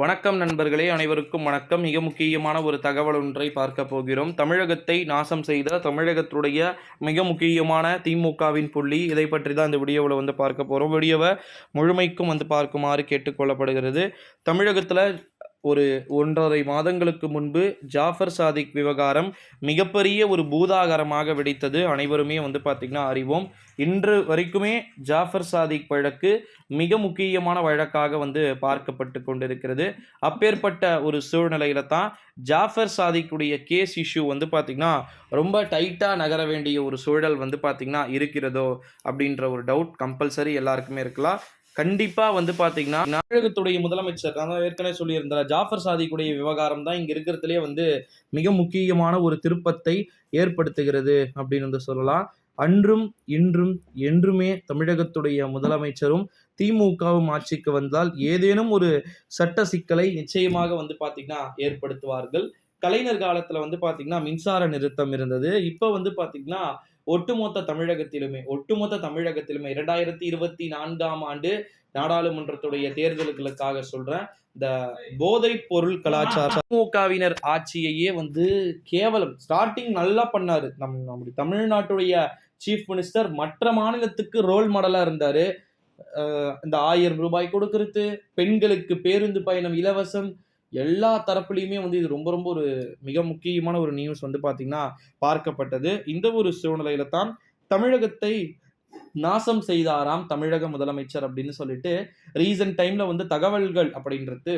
வணக்கம் நண்பர்களே அனைவருக்கும் வணக்கம். மிக முக்கியமான ஒரு தகவல் ஒன்றை பார்க்க போகிறோம். தமிழகத்தை நாசம் செய்த தமிழகத்துடைய மிக முக்கியமான திமுகவின் புள்ளி. இதை பற்றி தான் இந்த வீடியோவில் வந்து பார்க்க போகிறோம் வீடியோவை முழுமைக்கும் வந்து பார்க்குமாறு கேட்டுக்கொள்ளப்படுகிறது தமிழகத்தில் ஒரு ஒன்றரை மாதங்களுக்கு முன்பு ஜாஃபர் சாதிக் விவகாரம் மிகப்பெரிய ஒரு பூதாகரமாக வெடித்தது. அனைவருமே வந்து பார்த்திங்கன்னா அறிவோம். இன்று வரைக்குமே ஜாஃபர் சாதிக் வழக்கு மிக முக்கியமான வழக்காக வந்து பார்க்கப்பட்டு கொண்டிருக்கிறது. அப்பேற்பட்ட ஒரு சூழ்நிலையில தான் ஜாஃபர் சாதிக்குடைய கேஸ் இஷ்யூ வந்து பார்த்திங்கன்னா ரொம்ப டைட்டாக நகர வேண்டிய ஒரு சூழல் வந்து பார்த்திங்கன்னா இருக்கிறதோ அப்படின்ற ஒரு டவுட் கம்பல்சரி எல்லாருக்குமே இருக்கலாம். கண்டிப்பாக வந்து பார்த்தீங்கன்னா தமிழகத்துடைய முதலமைச்சர் நான் ஏற்கனவே சொல்லியிருந்தார் ஜாஃபர் சாதிக்குடைய விவகாரம் தான் இங்கே இருக்கிறதுலே வந்து மிக முக்கியமான ஒரு திருப்பத்தை ஏற்படுத்துகிறது அப்படின்னு வந்து சொல்லலாம். அன்றும் இன்றும் என்றுமே தமிழகத்துடைய முதலமைச்சரும் திமுகவும் ஆட்சிக்கு வந்தால் ஏதேனும் ஒரு சட்ட சிக்கலை நிச்சயமாக வந்து பார்த்தீங்கன்னா ஏற்படுத்துவார்கள். கலைஞர் காலத்தில் வந்து பார்த்தீங்கன்னா மின்சார நிறுத்தம் இருந்தது. இப்போ வந்து பார்த்தீங்கன்னா ஒட்டுமொத்த தமிழகத்திலுமே ஒட்டுமொத்த தமிழகத்திலுமே இரண்டாயிரத்தி இருபத்தி நான்காம் ஆண்டு நாடாளுமன்றத்துடைய தேர்தல்களுக்காக சொல்றேன் இந்த போதைப் பொருள் கலாச்சாரம் திமுகவினர் ஆட்சியையே வந்து கேவலம் ஸ்டார்டிங் நல்லா பண்ணாரு. நம் நம்முடைய தமிழ்நாட்டுடைய சீஃப் மினிஸ்டர் மற்ற மாநிலத்துக்கு ரோல் மாடலா இருந்தாரு. இந்த ஆயிரம் ரூபாய் கொடுக்கறது பெண்களுக்கு பேருந்து பயணம் இலவசம் எல்லா தரப்புலையுமே வந்து இது ரொம்ப ரொம்ப ஒரு மிக முக்கியமான ஒரு நியூஸ் வந்து பார்த்தீங்கன்னா பார்க்கப்பட்டது. இந்த ஒரு சூழ்நிலையில தான் தமிழகத்தை நாசம் செய்தாராம் தமிழக முதலமைச்சர் அப்படின்னு சொல்லிட்டு ரீசன்ட் டைம்ல வந்து தகவல்கள் அப்படின்றது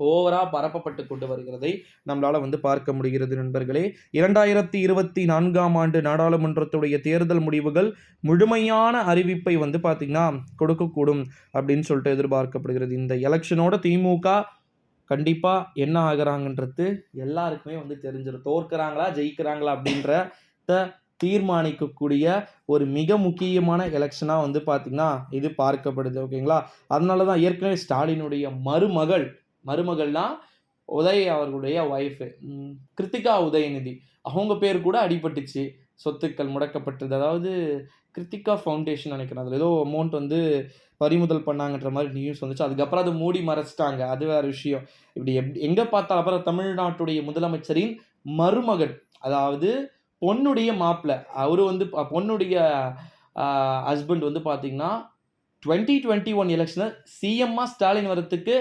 ஓவரா பரப்பப்பட்டு கொண்டு வருகிறதை நம்மளால வந்து பார்க்க முடிகிறது நண்பர்களே. இரண்டாயிரத்தி இருபத்தி நான்காம் ஆண்டு நாடாளுமன்றத்துடைய தேர்தல் முடிவுகள் முழுமையான அறிவிப்பை வந்து பார்த்தீங்கன்னா கொடுக்கக்கூடும் அப்படின்னு சொல்லிட்டு எதிர்பார்க்கப்படுகிறது. இந்த எலெக்ஷனோட திமுக கண்டிப்பாக என்ன ஆகுறாங்கன்றது எல்லாருக்குமே வந்து தெரிஞ்சிடும் தோற்கிறாங்களா ஜெயிக்கிறாங்களா அப்படின்ற தீர்மானிக்கக்கூடிய ஒரு மிக முக்கியமான எலெக்ஷனாக வந்து பார்த்திங்கன்னா இது பார்க்கப்படுது ஓகேங்களா? அதனால தான் ஏற்கனவே ஸ்டாலினுடைய மருமகள் மருமகள்னா உதய் அவர்களுடைய ஒய்ஃபு கிருத்திகா உதயநிதி. அவங்க பேர் கூட அடிபட்டுச்சு. சொத்துக்கள் முடக்கப்பட்டது அதாவது கிருத்திகா ஃபவுண்டேஷன் நினைக்கிறேன். அதில் ஏதோ அமௌண்ட் வந்து பறிமுதல் பண்ணாங்கன்ற மாதிரி நியூஸ் வந்துச்சு. அதுக்கப்புறம் அதை மூடி மறைச்சிட்டாங்க. அது வேற விஷயம். இப்படி எப் எங்கே பார்த்தாலும் அப்புறம் தமிழ்நாட்டுடைய முதலமைச்சரின் மருமகன் அதாவது பொண்ணுடைய மாப்பிள்ளை அவர் வந்து பொண்ணுடைய ஹஸ்பண்ட் வந்து பார்த்தீங்கன்னா டுவெண்ட்டி டுவெண்ட்டி ஒன் எலெக்ஷனில் சிஎம்மா ஸ்டாலின் வரத்துக்கு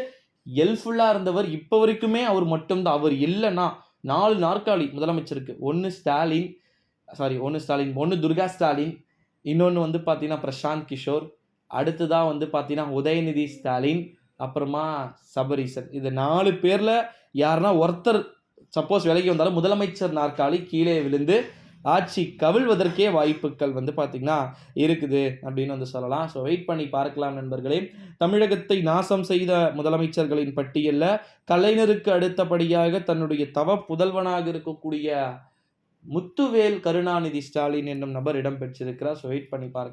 ஹெல்ப்ஃபுல்லாக இருந்தவர் இப்போ வரைக்குமே அவர் மட்டும்தான். அவர் இல்லைன்னா நாலு நாற்காலி முதலமைச்சருக்கு. ஒன்று ஸ்டாலின் சாரி ஒன்று ஸ்டாலின் ஒன்று துர்கா ஸ்டாலின் இன்னொன்று வந்து பார்த்தீங்கன்னா பிரசாந்த் கிஷோர் அடுத்ததாக வந்து பார்த்தீங்கன்னா உதயநிதி ஸ்டாலின் அப்புறமா சபரீசன். இது நாலு பேரில் யாருன்னா ஒருத்தர் சப்போஸ் விலகி வந்தாலும் முதலமைச்சர் நாற்காலி கீழே விழுந்து ஆட்சி கவிழ்வதற்கே வாய்ப்புகள் வந்து பார்த்திங்கன்னா இருக்குது அப்படின்னு வந்து சொல்லலாம். ஸோ வெயிட் பண்ணி பார்க்கலாம் நண்பர்களே. தமிழகத்தை நாசம் செய்த முதலமைச்சர்களின் பட்டியலில் கலைஞருக்கு அடுத்தபடியாக தன்னுடைய தவ புதல்வனாக இருக்கக்கூடிய முத்துவேல் கருணாநிதி ஸ்டாலின் என்னும் நபர் இடம்பெற்றிருக்கிறார் ஸோ வெயிட் பண்ணி பார்க்க